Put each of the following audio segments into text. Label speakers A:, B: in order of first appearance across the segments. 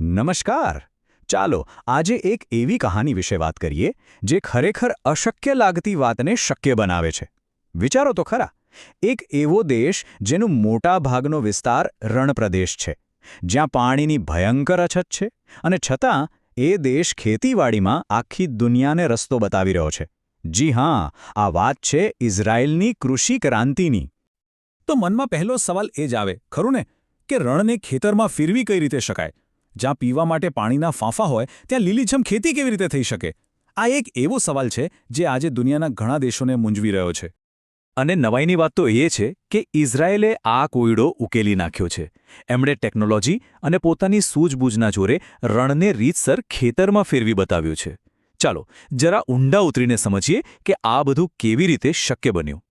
A: નમસ્કાર. ચાલો, આજે એક એવી કહાની વિશે વાત કરીએ, જે ખરેખર અશક્ય લાગતી વાતને શક્ય બનાવે છે. વિચારો તો ખરા. એક એવો દેશ જેનું મોટા ભાગનો વિસ્તાર રણપ્રદેશ છે, જ્યાં પાણીની ભયંકર અછત છે અને છતાં એ દેશ ખેતીવાડીમાં આખી દુનિયાને રસ્તો બતાવી રહ્યો છે. જી હા, આ વાત છે ઇઝરાયેલની કૃષિ ક્રાંતિની.
B: તો મનમાં પહેલો સવાલ એ જ આવે, ખરું ને? કે રણને ખેતરમાં ફેરવી કઈ રીતે શકાય? જ્યાં પીવા માટે પાણીના ફાંફા હોય, ત્યાં લીલીછમ ખેતી કેવી રીતે થઈ શકે? આ એક એવો સવાલ છે જે આજે દુનિયાના ઘણા દેશોને મૂંઝવી રહ્યો છે. અને નવાઈની વાત તો એ છે કે ઇઝરાયેલે આ કોયડો ઉકેલી નાખ્યો છે. એમણે ટેકનોલોજી અને પોતાની સૂઝબૂઝના જોરે રણને રીતસર ખેતરમાં ફેરવી બતાવ્યું છે. ચાલો, જરા ઊંડા ઉતરીને સમજીએ કે આ બધું કેવી રીતે શક્ય બન્યું.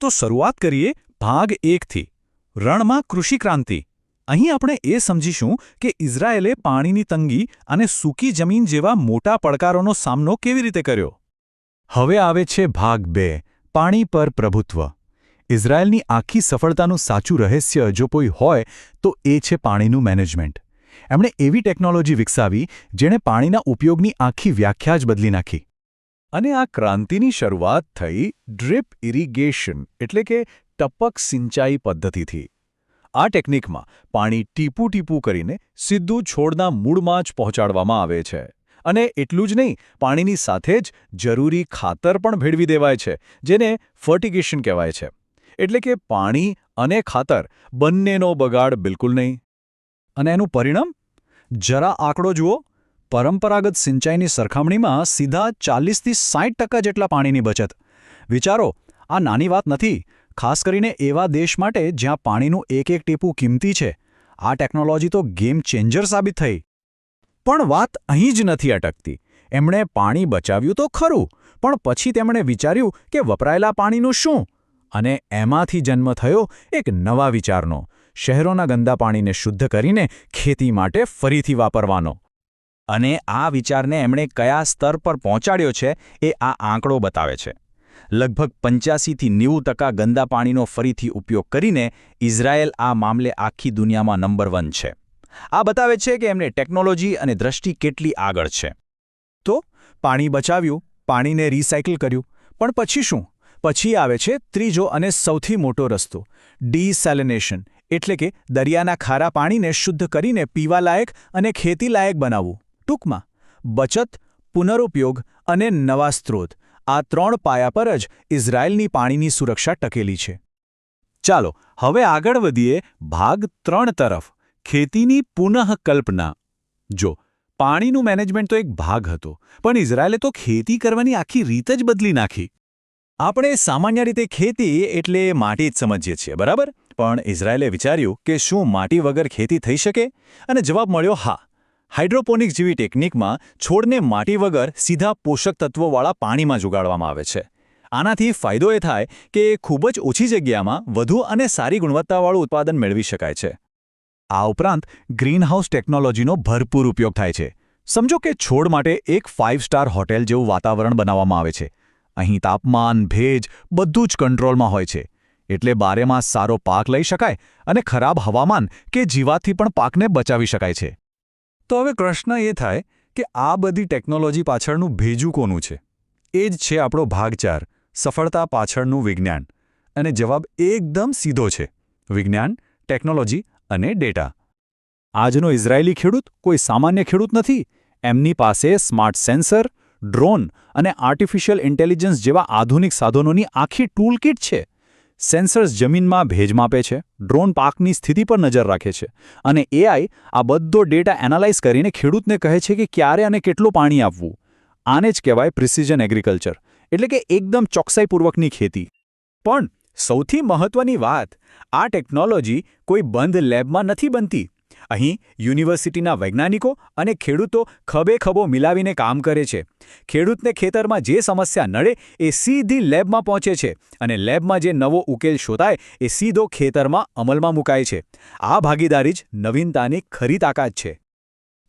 B: તો શરૂઆત કરીએ ભાગ એકથી રણમાં કૃષિક્રાંતિ. અહીં આપણે એ સમજીશું કે ઇઝરાયેલે પાણીની તંગી અને સૂકી જમીન જેવા મોટા પડકારોનો સામનો કેવી રીતે કર્યો? હવે આવે છે ભાગ બે, પાણી પર પ્રભુત્વ. ઇઝરાયેલની આખી સફળતાનું સાચું રહસ્ય જો કોઈ હોય, તો એ છે પાણીનું મેનેજમેન્ટ. એમણે એવી ટેકનોલોજી વિકસાવી, જેણે પાણીના ઉપયોગની આખી વ્યાખ્યા જ બદલી નાખી. અને આ ક્રાંતિની શરૂઆત થઈ ડ્રીપ ઇરિગેશન, એટલે કે ટપક સિંચાઈ પદ્ધતિથી. આ ટેકનિકમાં પાણી ટીપું ટીપું કરીને સીધું છોડના મૂળમાં જ પહોંચાડવામાં આવે છે. અને એટલું જ નહીં, પાણીની સાથે જ જરૂરી ખાતર પણ ભેળવી દેવાય છે, જેને ફર્ટિગેશન કહેવાય છે. એટલે કે પાણી અને ખાતર બંનેનો બગાડ બિલકુલ નહીં. અને એનું પરિણામ? જરા આંકડો જુઓ. પરંપરાગત સિંચાઈની સરખામણીમાં સીધા ચાલીસથી સાઠ જેટલા પાણીની બચત. વિચારો, આ નાની વાત નથી ખાસ કરીને એવા દેશ માટે જ્યાં પાણીનું એક એક ટીપું કિંમતી છે. આ ટેકનોલોજી તો ગેમ ચેન્જર સાબિત થઈ. પણ વાત અહીં જ નથી અટકતી. એમણે પાણી બચાવ્યું તો ખરું, પણ પછી તેમણે વિચાર્યું કે વપરાયેલા પાણીનું શું? અને એમાંથી જન્મ થયો એક નવા વિચારનો, શહેરોના ગંદા પાણીને શુદ્ધ કરીને ખેતી માટે ફરીથી વાપરવાનો. અને આ વિચારને એમણે કયા સ્તર પર પહોંચાડ્યો છે એ આ આંકડો બતાવે છે. લગભગ પંચ્યાસીથી નેવું ટકા ગંદા પાણીનો ફરીથી ઉપયોગ કરીને ઇઝરાયેલ આ મામલે આખી દુનિયામાં નંબર વન છે. આ બતાવે છે કે એમને ટેકનોલોજી અને દ્રષ્ટિ કેટલી આગળ છે. તો, પાણી બચાવ્યું, પાણીને રિસાયકલ કર્યું, પણ પછી શું? પછી આવે છે ત્રીજો અને સૌથી મોટો રસ્તો, ડીસેલિનેશન, એટલે કે દરિયાના ખારા પાણીને શુદ્ધ કરીને પીવાલાયક અને ખેતીલાયક બનાવવું. ટૂંકમાં, બચત, પુનરુપયોગ અને નવા સ્ત્રોત. આ ત્રણ પાયા પર જ ઇઝરાયલની પાણીની સુરક્ષા ટકેલી છે. ચાલો, હવે આગળ વધીએ ભાગ ત્રણ તરફ, ખેતીની પુનઃકલ્પના. જો, પાણીનું મેનેજમેન્ટ તો એક ભાગ હતો, પણ ઇઝરાયલે તો ખેતી કરવાની આખી રીત જ બદલી નાખી. આપણે સામાન્ય રીતે ખેતી એટલે માટી જ સમજીએ છીએ, બરાબર? પણ ઇઝરાયેલે વિચાર્યું કે શું માટી વગર ખેતી થઈ શકે? અને જવાબ મળ્યો, હા. હાઇડ્રોપોનિક્સ જેવી ટેકનિકમાં છોડને માટી વગર સીધા પોષક તત્વોવાળા પાણીમાં જુગાડવામાં આવે છે. આનાથી ફાયદો એ થાય કે ખૂબ જ ઓછી જગ્યામાં વધુ અને સારી ગુણવત્તાવાળું ઉત્પાદન મેળવી શકાય છે. આ ઉપરાંત ગ્રીનહાઉસ ટેકનોલોજીનો ભરપૂર ઉપયોગ થાય છે. સમજો કે છોડ માટે એક ફાઇવ સ્ટાર હોટેલ જેવું વાતાવરણ બનાવવામાં આવે છે. અહીં તાપમાન, ભેજ બધું જ કંટ્રોલમાં હોય છે. એટલે બારેમાં સારો પાક લઈ શકાય અને ખરાબ હવામાન કે જીવાતથી પણ પાકને બચાવી શકાય છે. તો હવે પ્રશ્ન એ થાય કે આ બધી ટેકનોલોજી પાછળનું ભેજું કોનું છે? એ જ છે આપણો ભાગ ચાર સફળતા પાછળનું વિજ્ઞાન. અને જવાબ એકદમ સીધો છે, વિજ્ઞાન, ટેકનોલોજી અને ડેટા. આજનો ઇઝરાયેલી ખેડૂત કોઈ સામાન્ય ખેડૂત નથી. એમની પાસે સ્માર્ટ સેન્સર, ડ્રોન અને આર્ટિફિશિયલ ઇન્ટેલિજન્સ જેવા આધુનિક સાધનોની આખી ટૂલકીટ છે. સેન્સર્સ જમીનમાં ભેજ માપે છે, ડ્રોન પાકની સ્થિતિ પર નજર રાખે છે અને એઆઈ આ બધો ડેટા એનાલાઇઝ કરીને ખેડૂતને કહે છે કે ક્યારે અને કેટલું પાણી આપવું. આને જ કહેવાય પ્રિસિઝન એગ્રીકલ્ચર, એટલે કે એકદમ ચોકસાઈપૂર્વકની ખેતી. પણ સૌથી મહત્વની વાત, આ ટેકનોલોજી કોઈ બંધ લેબમાં નથી બનતી. અહીં યુનિવર્સિટીના વૈજ્ઞાનિકો અને ખેડૂતો ખભે ખભો મિલાવીને કામ કરે છે. ખેડૂતને ખેતરમાં જે સમસ્યા નડે એ સીધી લેબમાં પહોંચે છે અને લેબમાં જે નવો ઉકેલ શોધાય એ સીધો ખેતરમાં અમલમાં મુકાય છે. આ ભાગીદારી જ નવીનતાની ખરી તાકાત છે.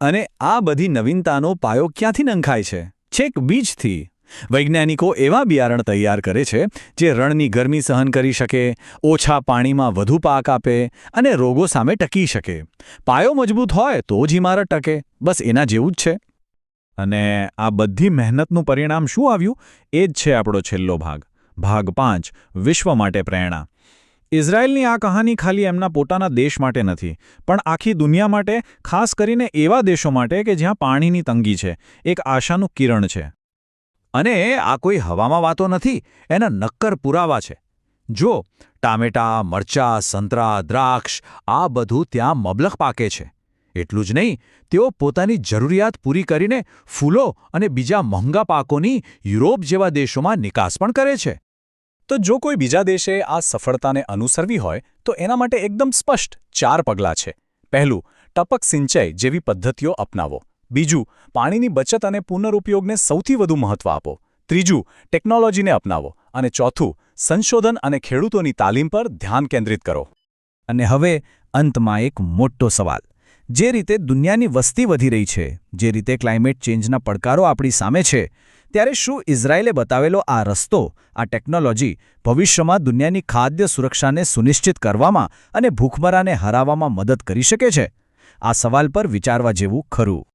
B: અને આ બધી નવીનતાનો પાયો ક્યાંથી નંખાય છે? છેક બીજથી
A: વૈજ્ઞાનિકો એવા બિયારણ તૈયાર કરે છે જે રણની ગરમી સહન કરી શકે, ઓછા પાણીમાં વધુ પાક આપે અને રોગો સામે ટકી શકે. પાયો મજબૂત હોય તો જ ઇમારત ટકે, બસ એના જેવું જ છે.
B: અને આ બધી મહેનતનું પરિણામ શું આવ્યું? એ જ છે આપણો છેલ્લો ભાગ. ભાગ પાંચ, વિશ્વ માટે પ્રેરણા. ઇઝરાયલની આ કહાની ખાલી એમના પોતાના દેશ માટે નથી, પણ આખી દુનિયા માટે, ખાસ કરીને એવા દેશો માટે કે જ્યાં પાણીની તંગી છે. એક આશાનું કિરણ છે.
A: અને આ કોઈ હવામાં વાતો નથી, એના નક્કર પુરાવા છે. જો ટામેટા, મરચા, સંતરા, દ્રાક્ષ, આ બધું ત્યાં મબલખ પાકે છે. એટલું જ નહીં, તેઓ પોતાની જરૂરિયાત પૂરી કરીને ફૂલો અને બીજા મોંઘા પાકોની યુરોપ જેવા દેશોમાં નિકાસ પણ કરે છે.
B: તો જો કોઈ બીજા દેશે આ સફળતાને અનુસરવી હોય, તો એના માટે એકદમ સ્પષ્ટ ચાર પગલાં છે. પહેલું, ટપક સિંચાઈ જેવી પદ્ધતિઓ અપનાવો. બીજું, પાણીની બચત અને પુનરુપયોગને સૌથી વધુ મહત્વ આપો. ત્રીજું, ટેકનોલોજીને અપનાવો. અને ચોથું, સંશોધન અને ખેડૂતોની તાલીમ પર ધ્યાન કેન્દ્રિત કરો.
C: અને હવે અંતમાં એક મોટો સવાલ. જે રીતે દુનિયાની વસ્તી વધી રહી છે, જે રીતે ક્લાઇમેટ ચેન્જના પડકારો આપણી સામે છે, ત્યારે શું ઇઝરાયેલે બતાવેલો આ રસ્તો, આ ટેકનોલોજી, ભવિષ્યમાં દુનિયાની ખાદ્ય સુરક્ષાને સુનિશ્ચિત કરવામાં અને ભૂખમરાને હરાવવામાં મદદ કરી શકે છે? આ સવાલ પર વિચારવા જેવું ખરું.